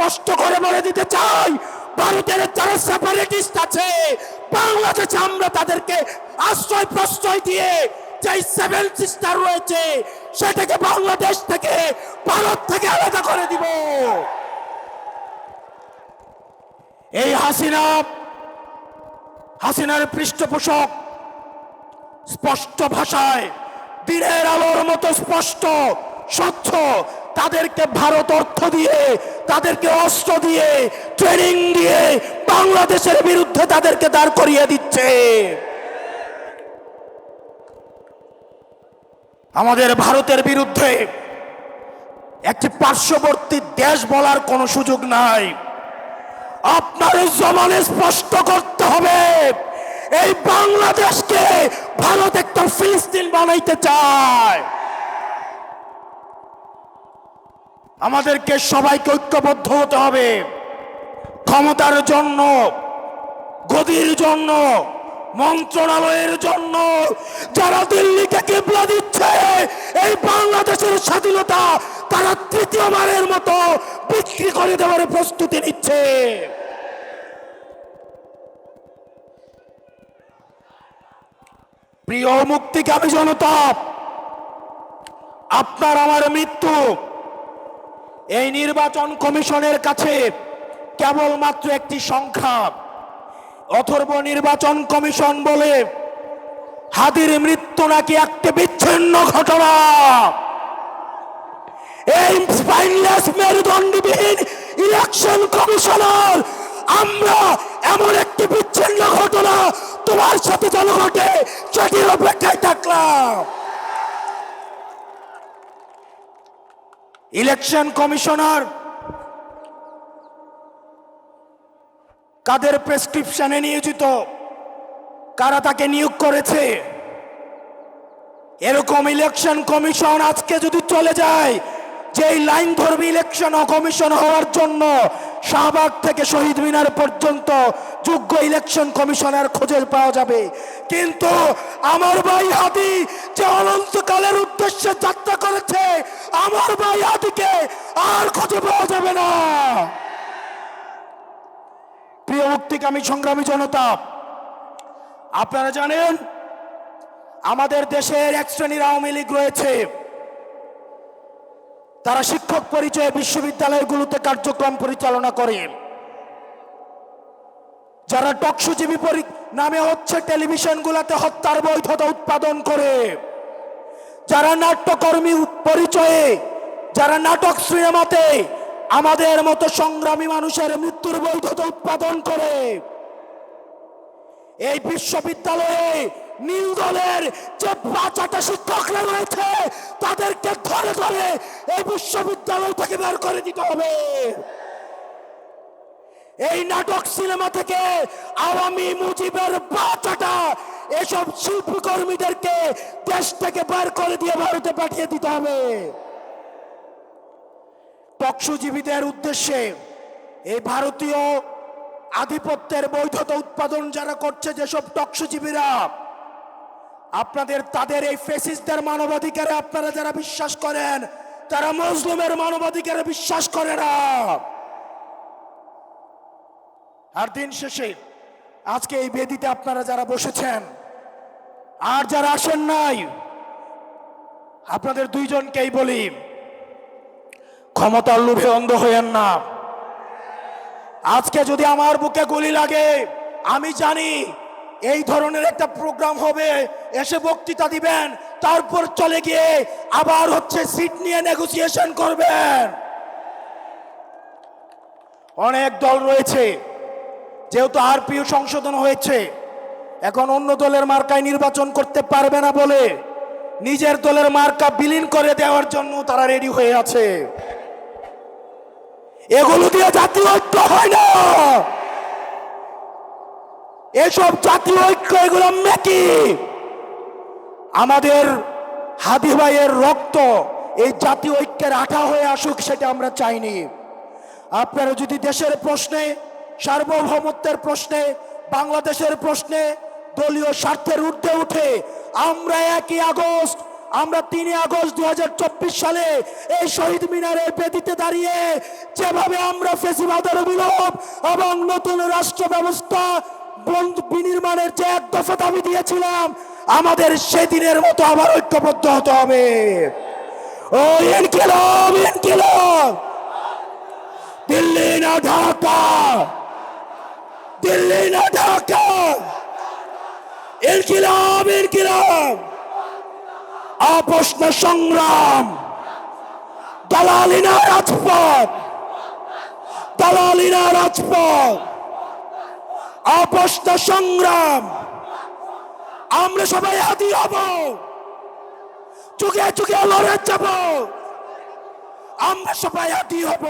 স্পষ্ট করে বলে দিতে চাই। ভারতের যারা সেপারেটিস্ট আছে, বাংলাদেশে আমরা তাদেরকে আশ্রয় প্রশ্রয় দিয়ে যে সেভেন সিস্টার রয়েছে, সেটাকে বাংলাদেশ থেকে, ভারত থেকে আলাদা করে দিব। এই হাসিনা, হাসিনার পৃষ্ঠপোষক স্পষ্ট ভাষায়, দিনের আলোর মতো স্পষ্ট, স্বচ্ছ তাদেরকে ভারত অর্থ দিয়ে, তাদেরকে অস্ত্র দিয়ে ট্রেনিং দিয়ে বাংলাদেশের বিরুদ্ধে তাদেরকে দাঁড় করিয়ে দিচ্ছে। আমাদের ভারতের বিরুদ্ধে একটি পার্শ্ববর্তী দেশ বলার কোনো সুযোগ নাই। আপনার জমানে স্পষ্ট করতে হবে, এই বাংলাদেশকে ভারত একটা ফিলিস্তিন বানাইতে চায়। আমাদেরকে সবাইকে ঐক্যবদ্ধ হতে হবে। ক্ষমতার জন্য, গদির জন্য, মন্ত্রণালয়ের জন্য, যারা দিল্লিকে কেবলা দিচ্ছে, এই বাংলাদেশের স্বাধীনতা তারা তৃতীয়বারের মতো বিক্রি করে দেওয়ার প্রস্তুতি নিচ্ছে। প্রিয় মুক্তিকামী জনতা, আপনার আমার মৃত্যু এই নির্বাচন কমিশনের কাছে কেবলমাত্র একটি সংখ্যা। অথর্ব নির্বাচন কমিশন বলে, হাদির মৃত্যু নাকি একটি বিচ্ছিন্ন ঘটনা। এই স্পাইনলেস মেরুদণ্ডবিহীন ইলেকশন কমিশনার, আমরা এমন একটি বিচ্ছিন্ন ঘটনা তোমার সাথে যেন ঘটে, সেটির অপেক্ষায় থাকলাম। ইলেকশন কমিশনার, কাদের প্রেসক্রিপশনে নিয়োজিত, কারা তাকে নিয়োগ করেছে? এরকম ইলেকশন কমিশন আজকে যদি চলে যায় যে লাইন ধর্মী ইলেকশন কমিশন হওয়ার জন্য শাহবাগ থেকে শহীদ মিনার পর্যন্ত যোগ্য ইলেকশন কমিশনার খোঁজে পাওয়া যাবে। কিন্তু আমার ভাই হাদি যে অনন্তকালের উদ্দেশ্যে যাত্রা করেছে, আমার ভাই হাদিকে আর খুঁজে পাওয়া যাবে না। প্রিয় মুক্তিকামী সংগ্রামী জনতা, আপনারা জানেন, আমাদের দেশের এক শ্রেণির আওয়ামী লীগ রয়েছে। তারা শিক্ষক পরিচয়ে বিশ্ববিদ্যালয়গুলোতে কার্যক্রম পরিচালনা করে। যারা টকসুজীবী নামে হচ্ছে টেলিভিশনগুলোতে হত্যার বৈধতা উৎপাদন করে। যারা নাট্যকর্মী পরিচয়ে, যারা নাটক সিনেমাতে আমাদের মতো সংগ্রামী মানুষের মৃত্যুর বৈধতা উৎপাদন করে। এই বিশ্ববিদ্যালয়ে নীল দলের যে বাচ্চাটা শিক্ষকরা রয়েছে, তাদেরকে ধরে ধরে এই বিশ্ববিদ্যালয় থেকে বের করে দিতে হবে। এই নাটক সিনেমা থেকে আওয়ামী মুজিবের বাচ্চাটা এসব শিল্পী কর্মীদেরকে দেশ থেকে বের করে দিয়ে ভারতে পাঠিয়ে দিতে হবে। টকসুজীবীদের উদ্দেশ্যে এই ভারতীয় আধিপত্যের বৈধতা উৎপাদন যারা করছে, যেসব টকসুজীবীরা আপনাদের, তাদের এই ফেসিসদের মানবাধিকারে আপনারা যারা বিশ্বাস করেন, তারা মজলুমের মানবাধিকারে বিশ্বাস করে না। আর দিন শেষে, আজকে এই বেদিতে আপনারা যারা বসেছেন, আর যারা আসেন নাই, আপনাদের দুইজনকেই বলি, ক্ষমতার লোভে অন্ধ হইয়েন না। আজকে যদি আমার বুকে গুলি লাগে, আমি জানি এই ধরনের একটা প্রোগ্রাম হবে। এসে বক্তৃতা দিবেন, তারপর চলে গিয়ে আবার হচ্ছে সিট নিয়ে নেগোসিয়েশন করবেন। অনেক দল রয়েছে, যেহেতু আরপিও সংশোধন হয়েছে, এখন অন্য দলের মার্কায় নির্বাচন করতে পারবে না বলে নিজের দলের মার্কা বিলীন করে দেওয়ার জন্য তারা রেডি হয়ে আছে। এগুলো দিয়ে জাতীয় ঐক্য হয় না। এসব জাতীয় ঐক্য, এগুলো মেকি। আমাদের হাদি ভাইয়ের রক্ত এই জাতীয় ঐক্যের আঠা হয়ে আসুক সেটা আমরা চাইনি। আপনারা যদি দেশের প্রশ্নে, সার্বভৌমত্বের প্রশ্নে, বাংলাদেশের প্রশ্নে দলীয় স্বার্থের ঊর্ধ্বে উঠে আমরা একই আগস্ট, আমরা তিনই আগস্ট দু হাজার চব্বিশ সালে এই শহীদ মিনারের বেদিতে দাঁড়িয়ে যেভাবে আমরা ফেসিবাদের বিলোপ এবং নতুন রাষ্ট্র ব্যবস্থা বন্ধ- বিনির্মাণের যে এক দফা দাবি দিয়েছিলাম, আমাদের সেদিনের মতো আবার ঐক্যবদ্ধ হতে হবে। ও ইনকিলাব ইনকিলাব। দিল্লি না ঢাকা। দিল্লি না ঢাকা। ইনকিলাব ইনকিলাব। আপোষ সংগ্রাম। দালালি না রাজপথ। দালালি না রাজপথ। আপোষ না সংগ্রাম। আমরা সবাই আদি হব। চুকে চুকে লড়ে যাব। আমরা সবাই আদি হব।